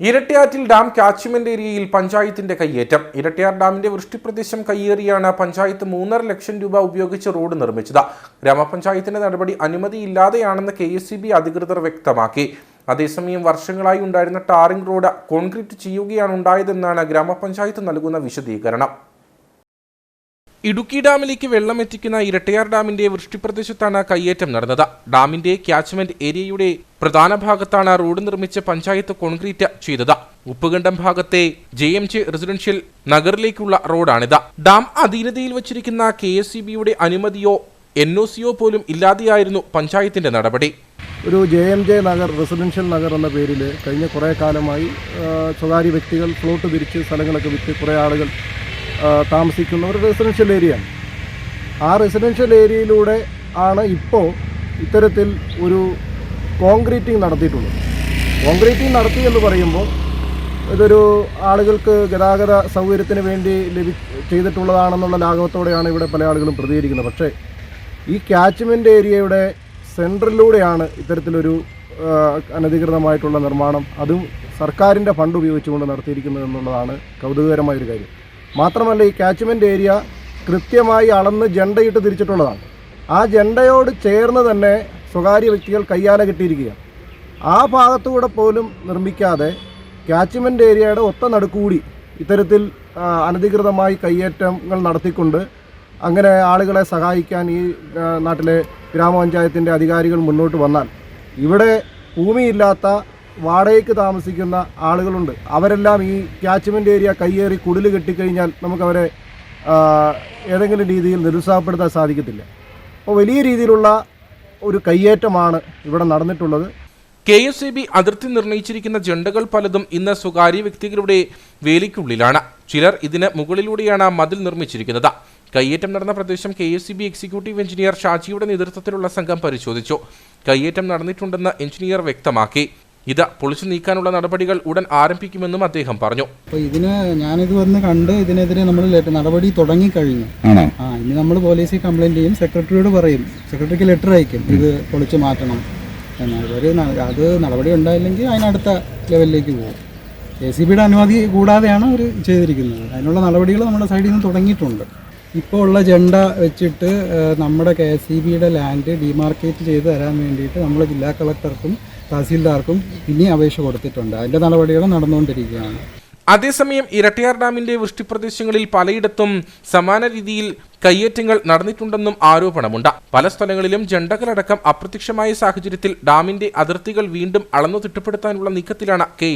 ഇരട്ടിയാറ്റിൽ dam catchment ഏരിയയിൽ പഞ്ചായത്തിന്റെ കയ്യേറ്റം. ഇരട്ടിയാർ ഡാമിന്റെ വൃഷ്ടിപ്രദേശം കയ്യേറിയാണ് പഞ്ചായത്ത് മൂന്നര ലക്ഷം രൂപ ഉപയോഗിച്ച് റോഡ് നിർമ്മിച്ചത്. ഗ്രാമപഞ്ചായത്തിന്റെ നടപടി അനുമതിയില്ലാതെയാണെന്ന് കെ എസ് അധികൃതർ വ്യക്തമാക്കി. അതേസമയം വർഷങ്ങളായി ഉണ്ടായിരുന്ന ടാറിംഗ് റോഡ് കോൺക്രീറ്റ് ചെയ്യുകയാണ് ഉണ്ടായതെന്നാണ് ഗ്രാമപഞ്ചായത്ത് നൽകുന്ന വിശദീകരണം. ഇടുക്കി ഡാമിലേക്ക് വെള്ളം എത്തിക്കുന്ന ഇരട്ടയാർ ഡാമിന്റെ വൃഷ്ടിപ്രദേശത്താണ് കയ്യേറ്റം നടന്നത്. ഡാമിന്റെ ക്യാച്ച്മെന്റ് ഏരിയയുടെ പ്രധാന ഭാഗത്താണ് റോഡ് നിർമ്മിച്ച പഞ്ചായത്ത് കോൺക്രീറ്റ് ചെയ്തത്. ഉപ്പുകണ്ടം ഭാഗത്തെ ജെ എം ജെ റെസിഡൻഷ്യൽ നഗറിലേക്കുള്ള റോഡാണിത്. ഡാം അധീനതയിൽ വച്ചിരിക്കുന്ന കെ എസ് സി ബിയുടെ അനുമതിയോ എൻ ഒ സിയോ പോലും ഇല്ലാതെയായിരുന്നു പഞ്ചായത്തിന്റെ നടപടി. ഒരു J M J Nagar residential Nagar എന്ന പേരിൽ കഴിഞ്ഞ കുറേ കാലമായി സ്വകാര്യ വ്യക്തികൾ പ്ലോട്ട് തിരിച്ച് സ്ഥലങ്ങളൊക്കെ വിറ്റ് കുറേ ആളുകൾ താമസിക്കുന്ന ഒരു റെസിഡൻഷ്യൽ ഏരിയയാണ് ആ റെസിഡൻഷ്യൽ ഏരിയയിലൂടെ ആണ് ഇപ്പോൾ ഇത്തരത്തിൽ ഒരു കോൺക്രീറ്റിംഗ് നടത്തിയിട്ടുള്ളത്. കോൺക്രീറ്റിംഗ് നടത്തി എന്ന് പറയുമ്പോൾ ഇതൊരു ആളുകൾക്ക് ഗതാഗത സൗകര്യത്തിന് വേണ്ടി ലഭി ചെയ്തിട്ടുള്ളതാണെന്നുള്ള ലാഘവത്തോടെയാണ് ഇവിടെ പല ആളുകളും പ്രതികരിക്കുന്നത്. പക്ഷേ ഈ ക്യാച്ച്മെന്റ് ഏരിയയുടെ സെൻട്രലിലൂടെയാണ് ഇത്തരത്തിലൊരു അനധികൃതമായിട്ടുള്ള നിർമ്മാണം അതും സർക്കാരിന്റെ ഫണ്ട് ഉപയോഗിച്ചുകൊണ്ട് നടത്തിയിരിക്കുന്നത് എന്നുള്ളതാണ് കൗതുകകരമായൊരു കാര്യം. മാത്രമല്ല ഈ കാച്ച്മെന്റ് ഏരിയ കൃത്യമായി അളന്ന് ജണ്ടയിട്ട് തിരിച്ചിട്ടുള്ളതാണ്. ആ ജണ്ടയോട് ചേർന്ന് തന്നെ സ്വകാര്യ വ്യക്തികൾ കയ്യാല കെട്ടിയിരിക്കുകയാണ്. ആ ഭാഗത്തുകൂടെ പോലും നിർമ്മിക്കാതെ കാച്ച്മെന്റ് ഏരിയയുടെ ഒത്ത നടുക്കുകൂടി ഇത്തരത്തിൽ അനധികൃതമായി കയ്യേറ്റങ്ങൾ നടത്തിക്കൊണ്ട് അങ്ങനെ ആളുകളെ സഹായിക്കാൻ ഈ നാട്ടിലെ ഗ്രാമപഞ്ചായത്തിന്റെ അധികാരികൾ മുന്നോട്ട് വന്നാൽ ഇവിടെ ഭൂമിയില്ലാത്ത വാടകയ്ക്ക് താമസിക്കുന്ന ആളുകളുണ്ട്. അവരെല്ലാം ഈ ക്യാച്ച്മെന്റ് ഏരിയ കയ്യേറി കുടിൽ കെട്ടിക്കഴിഞ്ഞാൽ നമുക്കവരെ ഏതെങ്കിലും രീതിയിൽ നിരുത്സാഹപ്പെടുത്താൻ സാധിക്കത്തില്ല. അപ്പോൾ വലിയ രീതിയിലുള്ള ഒരു കയ്യേറ്റമാണ് ഇവിടെ നടന്നിട്ടുള്ളത്. കെ എസ് ഇ ബി അതിർത്തി നിർണയിച്ചിരിക്കുന്ന ജണ്ടകൾ പലതും ഇന്ന് സ്വകാര്യ വ്യക്തികളുടെ വേലിക്കുള്ളിലാണ്. ചിലർ ഇതിന് മുകളിലൂടെയാണ് മതിൽ നിർമ്മിച്ചിരിക്കുന്നത്. കയ്യേറ്റം നടന്ന പ്രദേശം K S B executive engineer ഷാജിയുടെ നേതൃത്വത്തിലുള്ള സംഘം പരിശോധിച്ചു. കയ്യേറ്റം നടന്നിട്ടുണ്ടെന്ന് എഞ്ചിനീയർ വ്യക്തമാക്കി. ഇത് പൊളിച്ചു നീക്കാനുള്ള നടപടികൾ ഉടൻ ആരംഭിക്കുമെന്നും അദ്ദേഹം പറഞ്ഞു. അപ്പോൾ ഇതിന് ഞാനിത് വന്ന് കണ്ട് ഇതിനെതിരെ നമ്മൾ നടപടി തുടങ്ങിക്കഴിഞ്ഞു. കഴിഞ്ഞു ആ ഇനി നമ്മൾ പോലീസിൽ കംപ്ലൈന്റ് ചെയ്യും സെക്രട്ടറിയോട് പറയും സെക്രട്ടറിക്ക് ലെറ്റർ അയക്കും ഇത് പൊളിച്ചു മാറ്റണം ഒരു അത് നടപടി ഉണ്ടായില്ലെങ്കിൽ അതിനടുത്ത ലെവലിലേക്ക് പോകും. എ സി ബിയുടെ അനുമതി കൂടാതെയാണ് അവർ ചെയ്തിരിക്കുന്നത്. അതിനുള്ള നടപടികൾ നമ്മുടെ സൈഡിൽ നിന്ന് തുടങ്ങിയിട്ടുണ്ട്. ഇപ്പോൾ ഉള്ള ജെണ്ട വെച്ചിട്ട് നമ്മുടെ കെ എസ് സി ബിയുടെ ലാൻഡ് ഡിമാർക്കേറ്റ് ചെയ്ത് തരാൻ വേണ്ടിയിട്ട് നമ്മൾ ജില്ലാ കളക്ടർക്കും തഹസീൽദാർക്കും ഇനി അപേക്ഷ കൊടുത്തിട്ടുണ്ട്. അതിന്റെ നടപടികൾ നടന്നുകൊണ്ടിരിക്കുകയാണ്. അതേസമയം ഇരട്ടിയാർ ഡാമിന്റെ വൃഷ്ടിപ്രദേശങ്ങളിൽ പലയിടത്തും സമാന രീതിയിൽ കയ്യേറ്റങ്ങൾ നടന്നിട്ടുണ്ടെന്നും ആരോപണമുണ്ട്. പല സ്ഥലങ്ങളിലും ജണ്ടകളടക്കം അപ്രത്യക്ഷമായ സാഹചര്യത്തിൽ ഡാമിന്റെ അതിർത്തികൾ വീണ്ടും അളന്നു തിട്ടപ്പെടുത്താനുള്ള നീക്കത്തിലാണ് കെ